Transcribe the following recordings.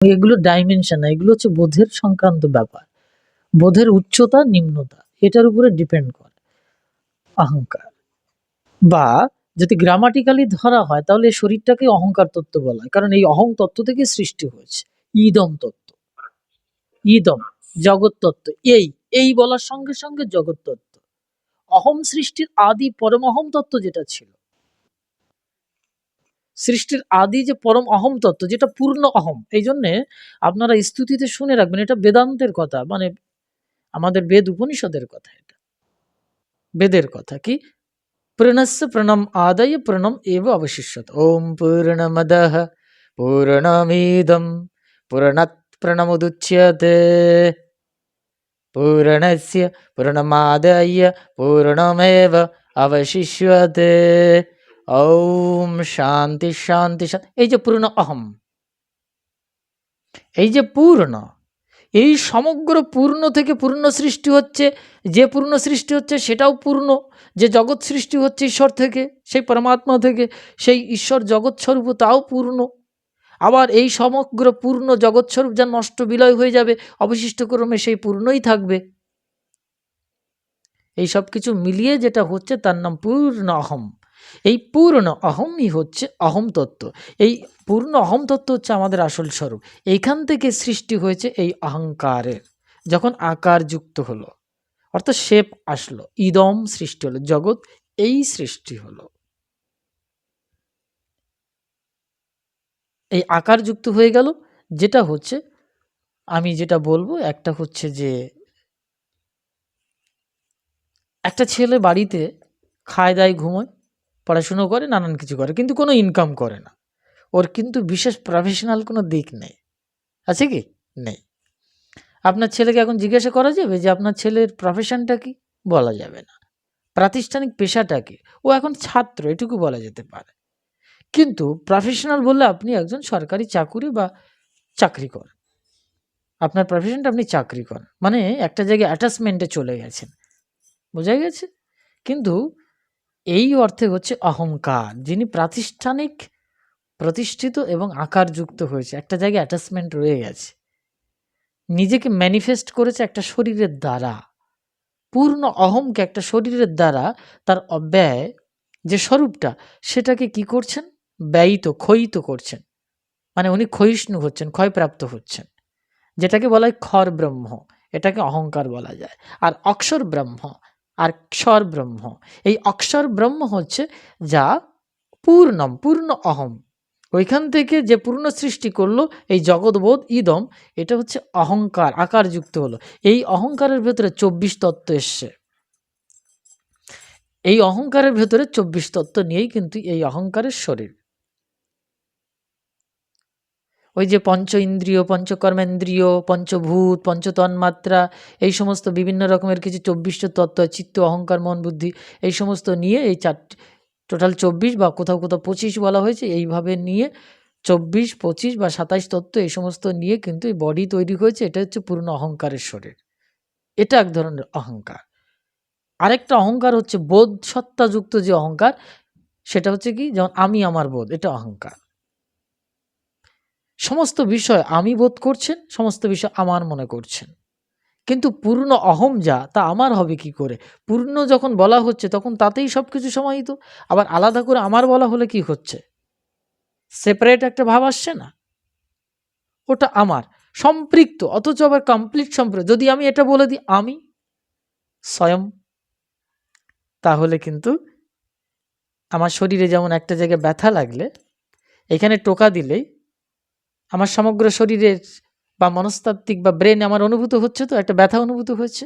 এগুলো ডাইমেনশন এগুলো হচ্ছে বোধের সংক্রান্ত ব্যাপার। বোধের উচ্চতা, নিম্নতা, এটার উপরে ডিপেন্ড করে। অহংকার। বা যদি গ্রামাটিক্যালি ধরা হয়, তাহলে শরীরটাকে অহংকার তত্ত্ব বলা হয়। কারণ এই অহং তত্ত্ব থেকে সৃষ্টি হয়েছে। ইদম তত্ত্ব। ইদম, জগৎ তত্ত্ব। এই এই বলার সঙ্গে সঙ্গে জগৎ তত্ত্ব। অহম সৃষ্টির আদি পরমহম তত্ত্ব যেটা ছিল সৃষ্টির আদি যে পরম অহম তত্ত্ব, যেটা পূর্ণ অহম, এই জন্যে আপনারা স্তুতিতে শুনে রাখবেন, এটা বেদান্তের কথা মানে আমাদের বেদ উপনিষদের কথা এটা। বেদের কথা কি? প্রণস্য প্রণম আদায় প্রণম এব অবশিষ্যত। ওম পূর্ণমদ পূর্ণমিদম পূর্ণাৎ প্রণমুদুচ্যতে। পূর্ণস্য পূর্ণমাদায় পূর্ণমেব অবশিষ্যতে। ওম শান্তি শান্তি শান্তি। এই যে পূর্ণ অহম, এই যে পূর্ণ, এই সমগ্র পূর্ণ থেকে পূর্ণ সৃষ্টি হচ্ছে, যে পূর্ণ সৃষ্টি হচ্ছে সেটাও পূর্ণ, যে জগৎ সৃষ্টি হচ্ছে ঈশ্বর থেকে, সেই পরমাত্মা থেকে, সেই ঈশ্বর জগৎ স্বরূপ তাও পূর্ণ। আবার এই সমগ্র পূর্ণ জগৎ স্বরূপ যা নষ্ট বিলয় হয়ে যাবে, অবশিষ্ট ক্রমে সেই পূর্ণই থাকবে। এই সব কিছু মিলিয়ে যেটা হচ্ছে তার নাম পূর্ণ অহম। এই পূর্ণ অহমই হচ্ছে অহম তত্ত্ব। এই পূর্ণ অহম তত্ত্ব হচ্ছে আমাদের আসল স্বরূপ। এইখান থেকে সৃষ্টি হয়েছে এই অহংকারের যখন আকার যুক্ত হলো। অর্থাৎ শেপ আসলো, ইদম সৃষ্টি হলো, জগৎ এই সৃষ্টি হলো। এই আকার যুক্ত হয়ে গেল, যেটা হচ্ছে, আমি যেটা বলব, একটা হচ্ছে যে, একটা ছেলে বাড়িতে খায় দায় ঘুমোয় পড়াশুনো করে, নানান কিছু করে, কিন্তু কোনো ইনকাম করে না। ওর কিন্তু বিশেষ প্রফেশনাল কোনো দিক নেই। আছে কি? নেই। আপনার ছেলেকে এখন জিজ্ঞাসা করা যাবে যে, আপনার ছেলের প্রফেশনটা কি? বলা যাবে না। প্রাতিষ্ঠানিক পেশাটা কি? ও এখন ছাত্র, এটুকু বলা যেতে পারে। কিন্তু প্রফেশনাল বললে আপনি একজন সরকারি চাকুরি বা চাকরি করেন। আপনার প্রফেশনটা আপনি চাকরি করেন। মানে একটা জায়গায় অ্যাটাচমেন্টে চলে গেছেন। বোঝা গেছে? কিন্তু এই অর্থে হচ্ছে অহংকার, যিনি প্রাতিষ্ঠানিক, প্রতিষ্ঠিত এবং আকারযুক্ত হয়েছে। একটা জায়গায় অ্যাটাচমেন্ট রয়ে গেছে। নিজেকে ম্যানিফেস্ট করেছে একটা শরীরের দ্বারা। পূর্ণ অহমকে একটা শরীরের দ্বারা তার অব্যয়, যে স্বরূপটা, সেটাকে কি করছেন? ব্যয়িত, ক্ষয়িত করছেন। মানে উনি ক্ষয়িষ্ণু হচ্ছেন, ক্ষয়প্রাপ্ত হচ্ছেন। যেটাকে বলা হয় খর ব্রহ্ম এটাকে অহংকার বলা যায়। আর অক্ষর ব্রহ্ম আর ক্ষর ব্রহ্ম এই অক্ষর ব্রহ্ম হচ্ছে যা পূর্ণম, পূর্ণ অহম। ওইখান থেকে যে পূর্ণ সৃষ্টি করল, এই জগৎবোধ ইদম, এটা হচ্ছে অহংকার, আকারযুক্ত হলো। এই অহংকারের ভেতরে চব্বিশ তত্ত্ব এসছে। এই অহংকারের ভেতরে চব্বিশ তত্ত্ব নিয়েই কিন্তু এই অহংকারের শরীর। ওই যে পঞ্চ ইন্দ্রিয় পঞ্চকর্মেন্দ্রিয় পঞ্চভূত, পঞ্চতন্মাত্রা, এই সমস্ত বিভিন্ন রকমের কিছু চব্বিশটা তত্ত্ব, চিত্ত, অহংকার, মন, বুদ্ধি, এই সমস্ত নিয়ে এই চারটি টোটাল চব্বিশ বা কোথাও কোথাও পঁচিশ বলা হয়েছে, এইভাবে নিয়ে চব্বিশ, পঁচিশ বা সাতাইশ তত্ত্ব এই সমস্ত নিয়ে কিন্তু এই বডি তৈরি হয়েছে, এটা হচ্ছে পূর্ণ অহংকারের শরীর। এটা এক ধরনের অহংকার। আরেকটা অহংকার হচ্ছে বোধ সত্তাযুক্ত যে অহংকার, সেটা হচ্ছে কি? যেমন আমি আমার বোধ, এটা অহংকার। সমস্ত বিষয় আমি বোধ করছেন, সমস্ত বিষয় আমার মনে করছেন। কিন্তু পূর্ণ অহম যা, তা আমার হবে কি করে? পূর্ণ যখন বলা হচ্ছে, তখন তাতেই সব কিছু সমাহিত। আবার আলাদা করে আমার বলা হলে কি হচ্ছে? সেপারেট একটা ভাব আসছে না? ওটা আমার। সম্পৃক্ত, অথচ আবার কমপ্লিট সম্পৃক্ত। যদি আমি এটা বলে দিই, আমি? স্বয়ং। তাহলে কিন্তু আমার শরীরে যেমন একটা জায়গায় ব্যথা লাগলে, এখানে টোকা দিলেই আমার সমগ্র শরীরের বা মনস্তাত্ত্বিক বা ব্রেন আমার অনুভূত হচ্ছে তো, একটা ব্যথা অনুভূত হচ্ছে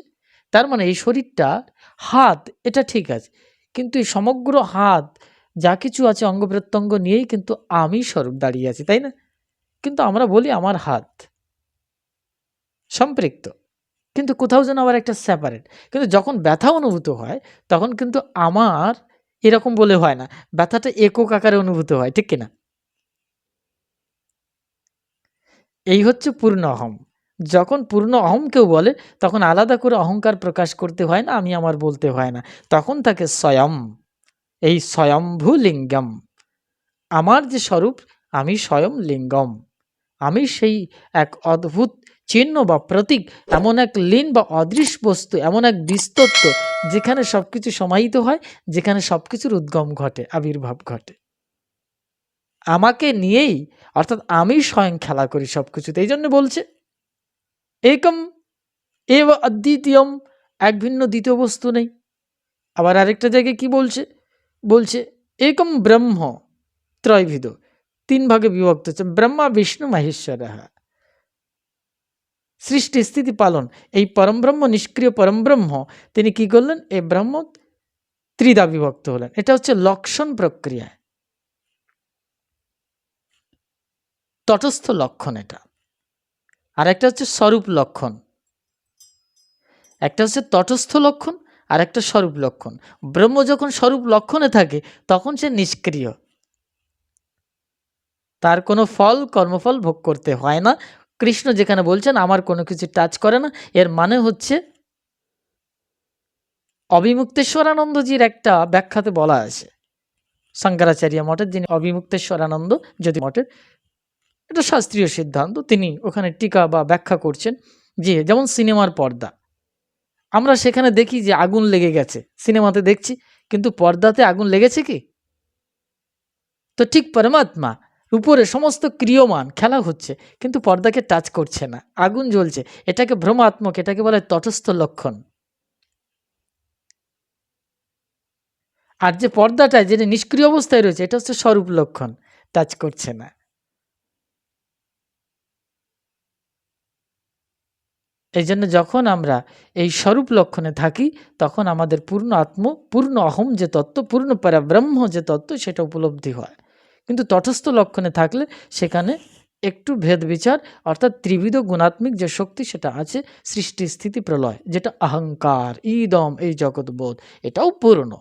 তার মানে এই শরীরটা, হাত, এটা ঠিক আছে। কিন্তু এই সমগ্র হাত, যা কিছু আছে অঙ্গ প্রত্যঙ্গ নিয়েই কিন্তু আমি স্বরূপ দাঁড়িয়ে আছি, তাই না? কিন্তু আমরা বলি আমার হাত। সম্পৃক্ত। কিন্তু কোথাও যেন আবার একটা সেপারেট কিন্তু যখন ব্যথা অনুভূত হয়, তখন কিন্তু আমার এরকম বলে হয় না। ব্যথাটা একক আকারে অনুভূত হয়, ঠিক কিনা? এই হচ্ছে পূর্ণ অহম। যখন পূর্ণ অহম কেউ বলে, তখন আলাদা করে অহংকার প্রকাশ করতে হয় না, আমি আমার বলতে হয় না। তখন তাকে স্বয়ং এই স্বয়ম্ভু লিঙ্গম আমার যে স্বরূপ, আমি স্বয়ং লিঙ্গম আমি সেই এক অদ্ভুত চিহ্ন বা প্রতীক, এমন এক লীন বা অদৃশ বস্তু, এমন এক বিস্তত্ব, যেখানে সবকিছু সমাহিত হয়, যেখানে সবকিছুর উদ্গম ঘটে, আবির্ভাব ঘটে। আমাকে নিয়েই, অর্থাৎ আমি স্বয়ং খেলা করি সব কিছুতে এই জন্য বলছে, একম এব অদ্বিতীয়ম এক ভিন্ন দ্বিতীয় বস্তু নেই। আবার আরেকটা জায়গায় কি বলছে? বলছে, একম ব্রহ্ম ত্রয়ভিদ তিন ভাগে বিভক্ত হচ্ছে। ব্রহ্মা, বিষ্ণু, মহেশ্বর। সৃষ্টি, স্থিতি, পালন, এই পরমব্রহ্ম নিষ্ক্রিয় পরমব্রহ্ম তিনি কি করলেন? এই ব্রহ্ম ত্রিদা বিভক্ত হলেন। এটা হচ্ছে লক্ষণ প্রক্রিয়া। তটস্থ লক্ষণ এটা। আর একটা হচ্ছে স্বরূপ লক্ষণ। একটা হচ্ছে তটস্থ লক্ষণ, আর একটা স্বরূপ লক্ষণ। ব্রহ্ম যখন স্বরূপ লক্ষণে থাকে, তখন সে নিষ্ক্রিয়। তার কোনো ফল, কর্মফল ভোগ করতে হয় না। কৃষ্ণ যেখানে বলছেন, আমার কোনো কিছু টাচ করে না। এর মানে হচ্ছে অবিমুক্তেশ্বরানন্দজির একটা ব্যাখ্যাতে বলা আছে। শঙ্করাচার্য মঠের যিনি অবিমুক্তেশ্বরানন্দ যদি মঠের এটা শাস্ত্রীয় সিদ্ধান্ত। তিনি ওখানে টিকা বা ব্যাখ্যা করছেন যে, যেমন সিনেমার পর্দা। আমরা সেখানে দেখি যে আগুন লেগে গেছে। সিনেমাতে দেখছি, কিন্তু পর্দাতে আগুন লেগেছে কি? তো ঠিক পরমাত্মা, উপরে সমস্ত ক্রিয়মান, খেলা হচ্ছে, কিন্তু পর্দাকে টাচ করছে না। আগুন জ্বলছে। এটাকে ভ্রমাত্মক, এটাকে বলে তটস্থ লক্ষণ। আর যে পর্দাটায়, যেটা নিষ্ক্রিয় অবস্থায় রয়েছে, এটা হচ্ছে স্বরূপ লক্ষণ টাচ করছে না। এই জন্য যখন আমরা এই স্বরূপ লক্ষণে থাকি, তখন আমাদের পূর্ণ আত্ম, পূর্ণ অহম যে তত্ত্ব, পূর্ণ পরাব্রহ্ম যে তত্ত্ব, সেটা উপলব্ধি হয়। কিন্তু তটস্থ লক্ষণে থাকলে সেখানে একটু ভেদ বিচার, অর্থাৎ ত্রিবিধ গুণাত্মিক যে শক্তি সেটা আছে, সৃষ্টি স্থিতি প্রলয়, যেটা অহংকার, ইদম, এই জগৎবোধ, এটাও পূর্ণ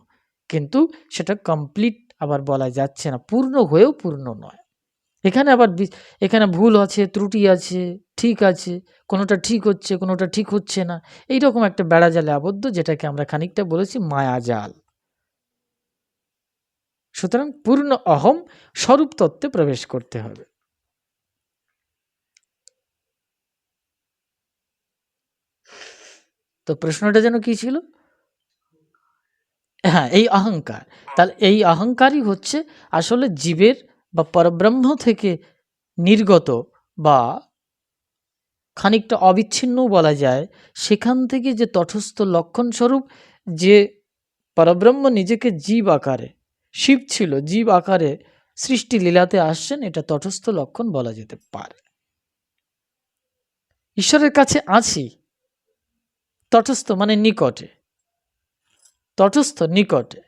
কিন্তু সেটা কমপ্লিট আবার বলা যাচ্ছে না, পূর্ণ হয়েও পূর্ণ নয়। এখানে আবার এখানে ভুল আছে, ত্রুটি আছে, ঠিক আছে, কোনোটা ঠিক হচ্ছে, কোনোটা ঠিক হচ্ছে না। এই রকম একটা বেড়া জালে আবদ্ধ, যেটাকে আমরা খানিকটা বলেছি মায়াজাল। সুতরাং পূর্ণ অহম স্বরূপ তত্ত্বে প্রবেশ করতে হবে। তো প্রশ্নটা যেন কি ছিল? হ্যাঁ এই অহংকার। তাহলে এই অহংকারই হচ্ছে আসলে জীবের বা পরব্রহ্ম থেকে নির্গত বা খানিকটা অবিচ্ছিন্নও বলা যায়, সেখান থেকে যে তটস্থ লক্ষণস্বরূপ যে পরব্রহ্ম নিজেকে জীব আকারে, শিব ছিল, জীব আকারে সৃষ্টি লীলাতে আসছেন, এটা তটস্থ লক্ষণ বলা যেতে পারে। ঈশ্বরের কাছে আছি, তটস্থ মানে নিকটে, তটস্থ নিকটে,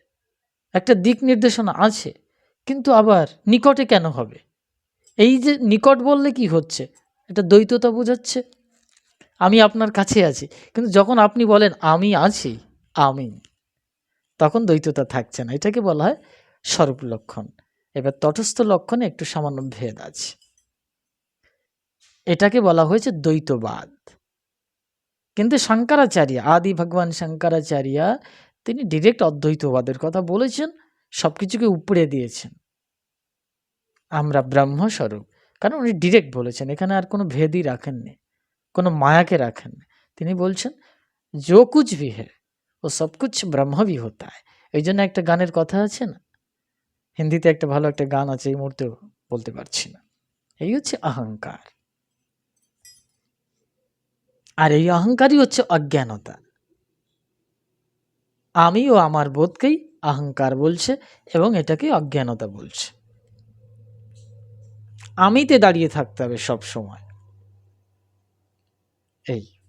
একটা দিক নির্দেশনা আছে। কিন্তু আবার নিকটে কেন হবে? এই যে নিকট বললে কি হচ্ছে? এটা দ্বৈততা বোঝাচ্ছে। আমি আপনার কাছে আছি। কিন্তু যখন আপনি বলেন, আমি আছি আমি তখন দ্বৈততা থাকছে না। এটাকে বলা হয় স্বরূপ লক্ষণ। এবার তটস্থ লক্ষণে একটু সামান্য ভেদ আছে। এটাকে বলা হয়েছে দ্বৈতবাদ। কিন্তু শঙ্করাচার্য, আদি ভগবান শঙ্করাচার্য, তিনি ডিরেক্ট অদ্বৈতবাদের কথা বলেছেন। সব কিছুকে উপড়ে দিয়েছেন। আমরা ব্রহ্মস্বরূপ। কারণ উনি ডিরেক্ট বলেছেন, এখানে আর কোনো ভেদই রাখেননি, কোনো মায়াকে রাখেননি। তিনি বলছেন, যো কুছ ভি হে ও সব কুছ ব্রহ্ম ভি হতা হয় এই জন্য একটা গানের কথা আছে না? হিন্দিতে একটা ভালো একটা গান আছে, এই মুহূর্তে বলতে পারছি না। এই হচ্ছে অহংকার। আর এই অহংকারই হচ্ছে অজ্ঞানতা। আমি ও আমার বোধকেই অহংকার বলছে এবং এটাকে অজ্ঞানতা বলছে। আমিতে দাঁড়িয়ে থাকতে হবে সব সময় এই।